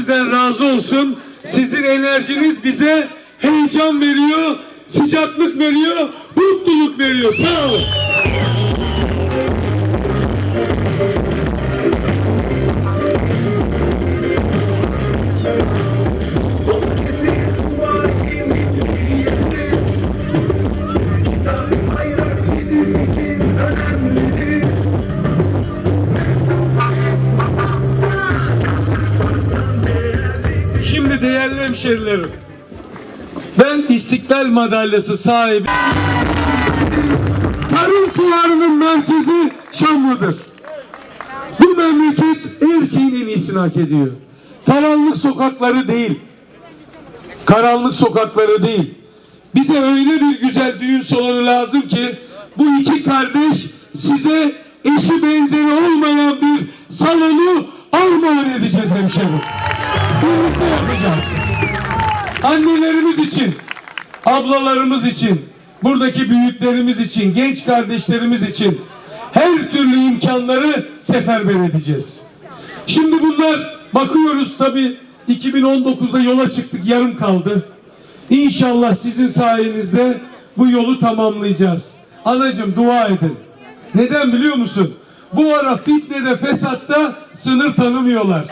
sizden razı olsun. Sizin enerjiniz bize heyecan veriyor, sıcaklık veriyor, mutluluk veriyor. Sağ olun. Şimdi değerli hemşerilerim, ben İstiklal Madalyası sahibi Tarım fuarının merkezi Şamlı'dır. Bu memleket her şeyin en iyisini hak ediyor. Karanlık sokakları değil. Karanlık sokakları değil. Bize öyle bir güzel düğün salonu lazım ki bu iki kardeş size eşi benzeri olmayan bir salonu armağan edeceğiz hemşerim. Birlikte yapacağız. Annelerimiz için, ablalarımız için, buradaki büyüklerimiz için, genç kardeşlerimiz için her türlü imkanları seferber edeceğiz. Şimdi bunlar bakıyoruz tabi 2019'da yola çıktık yarım kaldı. İnşallah sizin sayenizde bu yolu tamamlayacağız. Anacım dua edin. Neden biliyor musun? Bu ara fitnede fesatta sınır tanımıyorlar.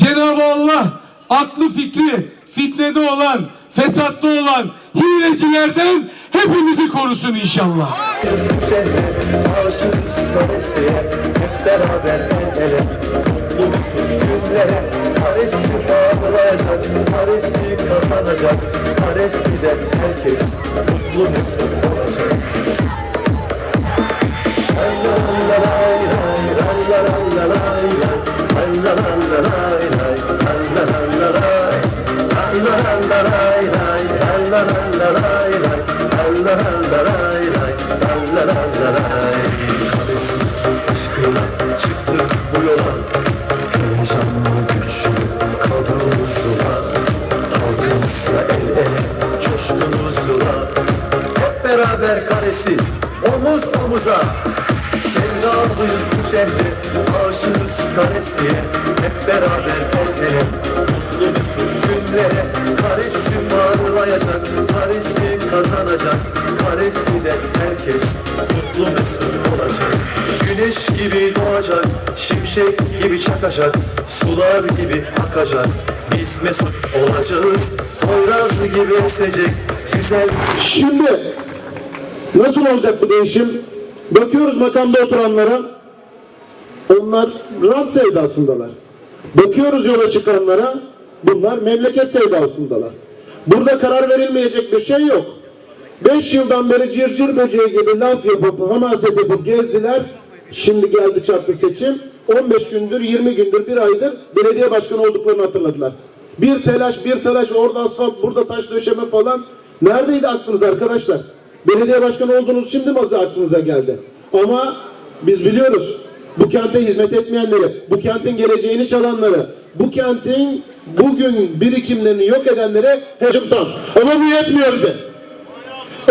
Cenab-ı Allah aklı fikri fitnede olan, fesatta olan hilecilerden hepimizi korusun inşallah. Karesi kazanacak Karesi de herkes Mutlu musun olacak Hep beraber karesi omuz omuza. Sevdalıyız bu şehre aşığız karesiye. Hep beraber el ele mutlu mesut günlere. Karesi varlayacak, karesi kazanacak. Karesi de herkes mutlu mesut olacak. Güneş gibi doğacak, şimşek gibi çakacak. Sular gibi akacak, biz mesut olacağız. Poyraz gibi esecek, güzel Şimdi nasıl olacak bu değişim? Bakıyoruz makamda oturanlara. Onlar rant sevdasındalar. Bakıyoruz yola çıkanlara. Bunlar memleket sevdasındalar. Burada karar verilmeyecek bir şey yok. Beş yıldan beri cırcır böceği gibi laf yapıp hamaset yapıp gezdiler. Şimdi geldi çarpı seçim. 15 gündür, 20 gündür, bir aydır belediye başkanı olduklarını hatırladılar. Bir telaş, bir telaş, orada asfalt, burada taş döşeme falan. Neredeydi aklınız arkadaşlar? Belediye başkanı olduğunuz şimdi mi aklınıza geldi? Ama biz biliyoruz bu kente hizmet etmeyenleri, bu kentin geleceğini çalanları, bu kentin bugün birikimlerini yok edenlere hecimtan. Ama bu yetmiyor bize.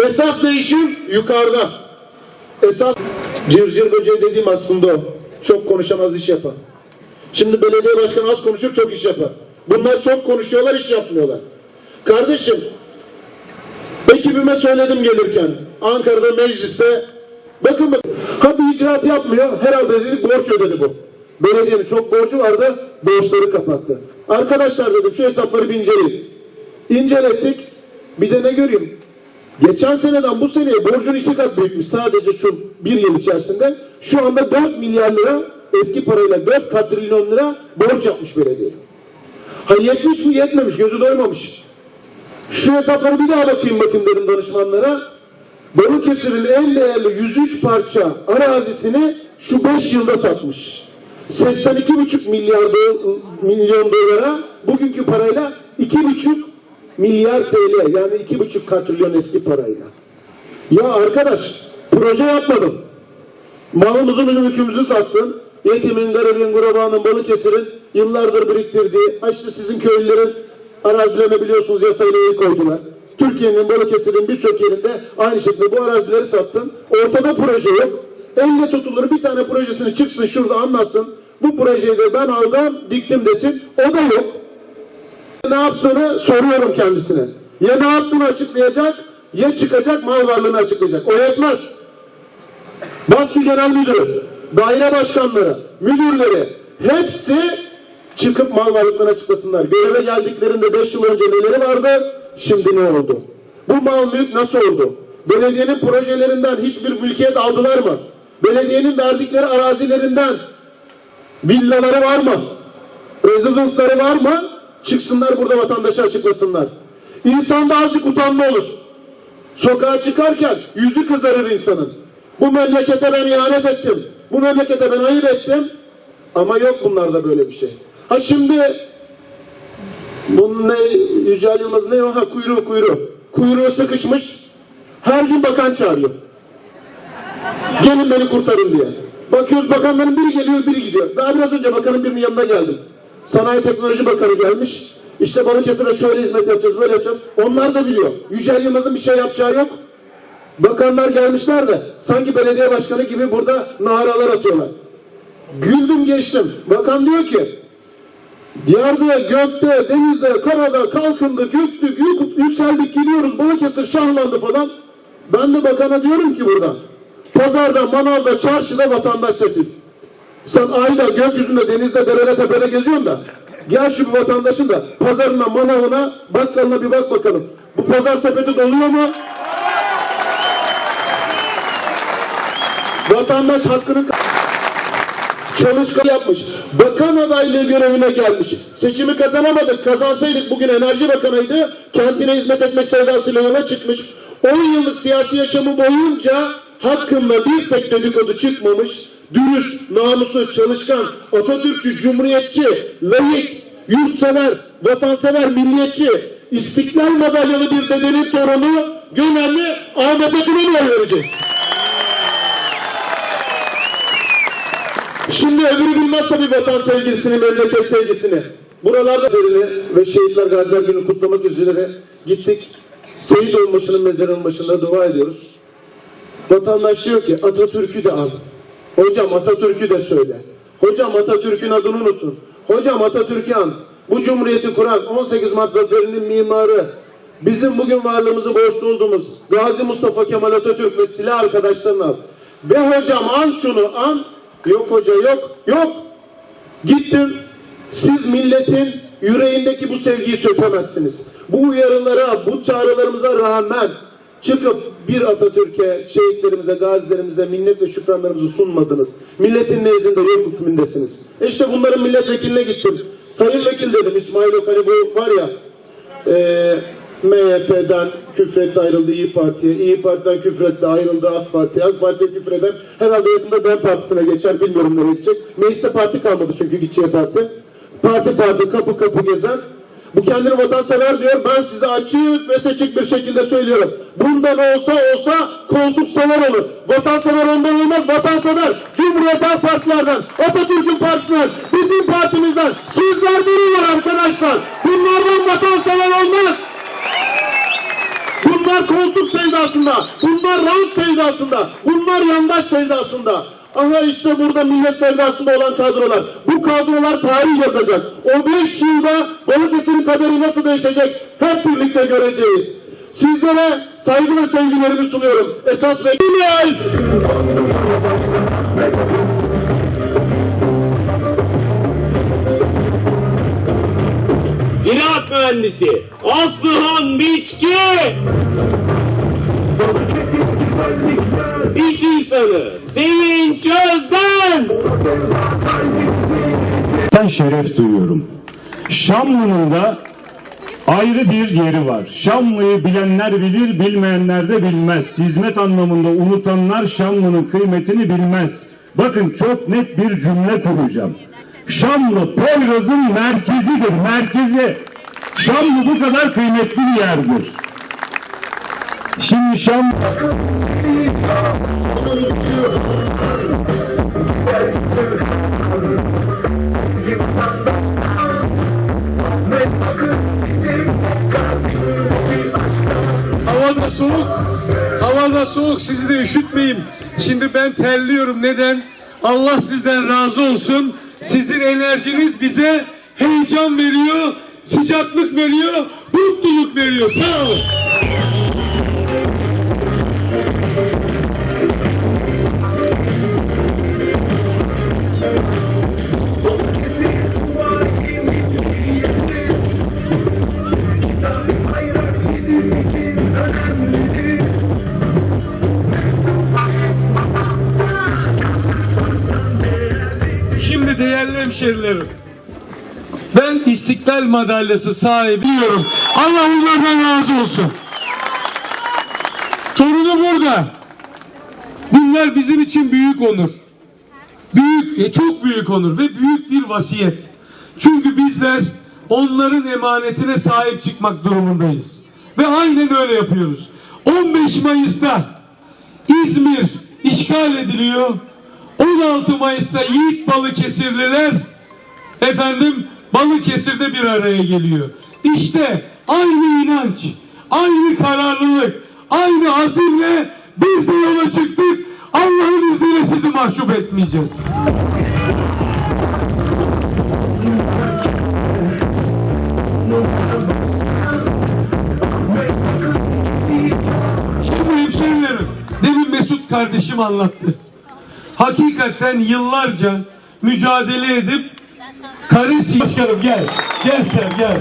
Esas değişim yukarıda. Esas cırcır böceği dediğim aslında o. Çok konuşamaz iş yapar. Şimdi belediye başkanı az konuşur çok iş yapar. Bunlar çok konuşuyorlar iş yapmıyorlar. Kardeşim ekibime söyledim gelirken Ankara'da mecliste bakın bakın hadi icraat yapmıyor herhalde dedik borç ödedi bu. Belediyenin çok borcu vardı borçları kapattı. Arkadaşlar dedim şu hesapları bir inceleyin. İncelettik bir de ne göreyim Geçen seneden bu seneye borcun iki kat büyükmüş sadece şu bir yıl içerisinde. Şu anda 4 milyar lira eski parayla 4 katrilyon lira borç yapmış belediye. Ha yetmiş mi yetmemiş gözü doymamış. Şu hesapları bir daha bakayım bakayım dedim danışmanlara. Balıkesir'in en değerli 103 parça arazisini şu 5 yılda satmış. 82,5 milyar do- milyon dolara bugünkü parayla 2,5 milyar TL yani 2,5 katrilyon eski parayla. Ya arkadaş proje yapmadım. Malımızı mülkümüzü sattın. Yetimin, garibin, gurabanın, Balıkesir'in yıllardır biriktirdiği, işte sizin köylülerin arazilerine biliyorsunuz yasayla el koydular. Türkiye'nin, Balıkesir'in birçok yerinde aynı şekilde bu arazileri sattın. Ortada proje yok. Elle tutulur bir tane projesini çıksın şurada anlatsın. Bu projeyi de ben aldım, diktim desin. O da yok. Ne yaptığını soruyorum kendisine. Ya ne yaptığını açıklayacak, ya çıkacak mal varlığını açıklayacak. O yetmez. Baskı Genel Müdürü, daire başkanları, müdürleri hepsi çıkıp mal varlıklarını açıklasınlar. Göreve geldiklerinde 5 yıl önce neleri vardı, şimdi ne oldu? Bu mal mülk nasıl oldu? Belediyenin projelerinden hiçbir mülkiyet aldılar mı? Belediyenin verdikleri arazilerinden villaları var mı? Residence'ları var mı? Çıksınlar burada vatandaşa açıklasınlar. İnsanda azıcık utanma olur. Sokağa çıkarken yüzü kızarır insanın. Bu memlekete ben ihanet ettim. Bu memlekete ben ayıp ettim. Ama yok bunlarda böyle bir şey. Ha şimdi bunun ne Yücel Yılmaz ne o? Ha kuyruğu kuyruğu. Kuyruğu sıkışmış. Her gün bakan çağırıyor. Gelin beni kurtarın diye. Bakıyoruz bakanların biri geliyor biri gidiyor. Daha biraz önce bakanın birinin yanına geldim. Sanayi Teknoloji Bakanı gelmiş. İşte Balıkesir'e şöyle hizmet yapacağız, böyle yapacağız. Onlar da biliyor. Yücel Yılmaz'ın bir şey yapacağı yok. Bakanlar gelmişler de sanki belediye başkanı gibi burada naralar atıyorlar. Güldüm geçtim. Bakan diyor ki Yerde, gökte, denizde, karada kalkındık, yüktük, yük, yükseldik, gidiyoruz, Balıkesir şahlandı falan. Ben de bakana diyorum ki burada, pazarda, manavda, çarşıda vatandaş sefil. Sen ayda, gökyüzünde, denizde, derede, tepede geziyorsun da, gel şu bir vatandaşın da pazarına, manavına, bakkalına bir bak bakalım. Bu pazar sepeti doluyor mu? Vatandaş hakkını çalışkan yapmış. Bakan adaylığı görevine gelmiş. Seçimi kazanamadık. Kazansaydık bugün Enerji Bakanı'ydı. Kentine hizmet etmek sevdasıyla yola çıkmış. 10 yıllık siyasi yaşamı boyunca hakkında bir tek dedikodu çıkmamış. Dürüst, namuslu, çalışkan, Atatürkçü, cumhuriyetçi, layık, yurtsever, vatansever, milliyetçi, istiklal madalyalı bir dedenin torunu Gönenli Ahmet Akın'a vereceğiz. Şimdi öbürü bilmez tabii vatan sevgisini, memleket sevgisini. Buralarda verini ve şehitler gaziler günü kutlamak üzere gittik. Seyit Onbaşı'nın mezarının başında dua ediyoruz. Vatandaş diyor ki Atatürk'ü de al. Hocam Atatürk'ü de söyle. Hocam Atatürk'ün adını unutun. Hocam Atatürk'ü an. Bu cumhuriyeti kuran 18 Mart zaferinin mimarı. Bizim bugün varlığımızı borçlu olduğumuz Gazi Mustafa Kemal Atatürk ve silah arkadaşlarını al. Ve hocam an şunu an. Yok hoca yok. Yok. Gittim. Siz milletin yüreğindeki bu sevgiyi sökemezsiniz. Bu uyarılara, bu çağrılarımıza rağmen çıkıp bir Atatürk'e, şehitlerimize, gazilerimize minnet ve şükranlarımızı sunmadınız. Milletin nezdinde yok hükmündesiniz. E işte bunların milletvekiline gittim. Sayın vekil dedim İsmail Ok hani bu var ya e, MHP'den küfretti ayrıldı İyi Parti'ye. İyi Parti'den küfretti ayrıldı AK Parti'ye. AK Parti'ye küfreden herhalde yakında DEM Partisi'ne geçer. Bilmiyorum nereye gidecek. Mecliste parti kalmadı çünkü gideceği parti. Parti parti kapı kapı gezen. Bu kendini vatansever diyor. Ben size açık ve seçik bir şekilde söylüyorum. Bundan olsa olsa koltuk sever olur. Vatansever ondan olmaz. Vatansever Cumhuriyet Halk Partilerden, Atatürk'ün partisinden, bizim partimizden. Sizler duruyor arkadaşlar. Bunlardan vatansever olmaz. Bunlar koltuk sevdasında, bunlar rant sevdasında, bunlar yandaş sevdasında. Aha işte burada millet sevdasında olan kadrolar. Bu kadrolar tarih yazacak. O beş yılda Balıkesir'in kaderi nasıl değişecek hep birlikte göreceğiz. Sizlere saygı ve sevgilerimi sunuyorum. Esas ve mühendisi Aslıhan Biçki İş insanı Sevinç Özden Ben şeref duyuyorum. Şamlı'nın da ayrı bir yeri var. Şamlı'yı bilenler bilir, bilmeyenler de bilmez. Hizmet anlamında unutanlar Şamlı'nın kıymetini bilmez. Bakın çok net bir cümle kuracağım. Şamlı Poyraz'ın merkezidir, merkezi. Şamlı bu kadar kıymetli bir yerdir. Şimdi Şam Havada soğuk. Havada soğuk. Sizi de üşütmeyeyim. Şimdi ben terliyorum. Neden? Allah sizden razı olsun. Sizin enerjiniz bize heyecan veriyor, sıcaklık veriyor, mutluluk veriyor. Sağ olun. Şimdi değerli hemşerilerim. İstiklal Madalyası sahibiyim. Allah onlardan razı olsun. Torunu burada. Bunlar bizim için büyük onur. Büyük, e, çok büyük onur ve büyük bir vasiyet. Çünkü bizler onların emanetine sahip çıkmak durumundayız. Ve aynen öyle yapıyoruz. 15 Mayıs'ta İzmir işgal ediliyor. 16 Mayıs'ta Yiğit Balıkesirliler efendim Balıkesir'de bir araya geliyor. İşte aynı inanç, aynı kararlılık, aynı azimle biz de yola çıktık. Allah'ın izniyle sizi mahcup etmeyeceğiz. Şimdi hemşehrilerim, demin Mesut kardeşim anlattı. Hakikaten yıllarca mücadele edip Karesi başkanım gel. Gel sen gel.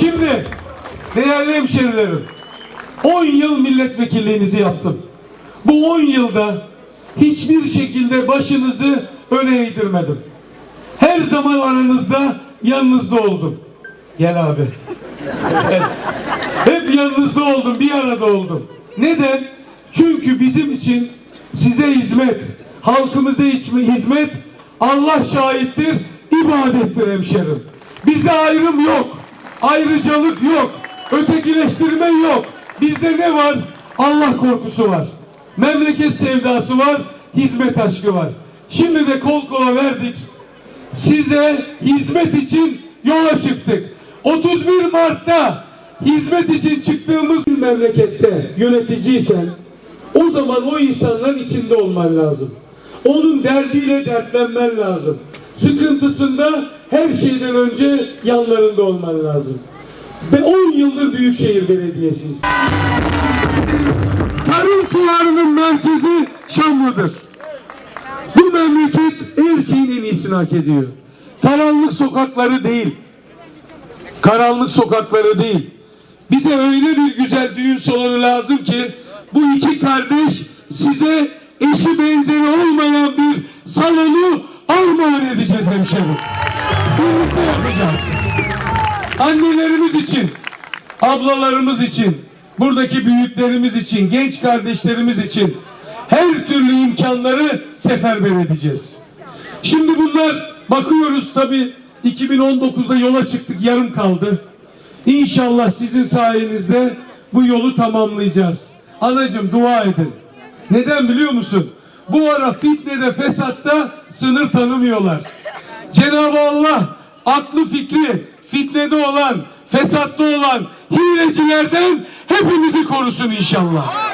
Şimdi değerli hemşerilerim 10 yıl milletvekilliğinizi yaptım. Bu 10 yılda hiçbir şekilde başınızı öne eğdirmedim. Her zaman aranızda yanınızda oldum. Gel abi. Gel. Hep yanınızda oldum, bir arada oldum. Neden? Çünkü bizim için size hizmet, halkımıza hizmet Allah şahittir, ibadettir hemşerim. Bizde ayrım yok, ayrıcalık yok, ötekileştirme yok. Bizde ne var? Allah korkusu var. Memleket sevdası var, hizmet aşkı var. Şimdi de kol kola verdik size hizmet için yola çıktık. 31 Mart'ta hizmet için çıktığımız memlekette yöneticiysen o zaman o insanların içinde olman lazım. Onun derdiyle dertlenmen lazım. Sıkıntısında her şeyden önce yanlarında olman lazım. Ve 10 yıldır Büyükşehir Belediyesi'yiz. Tarım fuarının merkezi Şamlı'dır. Bu memleket her şeyin en iyisini hak ediyor. Karanlık sokakları değil. Karanlık sokakları değil. Bize öyle bir güzel düğün salonu lazım ki bu iki kardeş size eşi benzeri olmayan bir salonu armağan edeceğiz hemşerim. Birlikte yapacağız. Annelerimiz için, ablalarımız için, buradaki büyüklerimiz için, genç kardeşlerimiz için her türlü imkanları seferber edeceğiz. Şimdi bunlar bakıyoruz tabi 2019'da yola çıktık yarım kaldı. İnşallah sizin sayenizde bu yolu tamamlayacağız. Anacım dua edin. Neden biliyor musun? Bu ara fitnede fesatta sınır tanımıyorlar. Cenab-ı Allah aklı fikri fitnede olan, fesatta olan hilecilerden hepimizi korusun inşallah.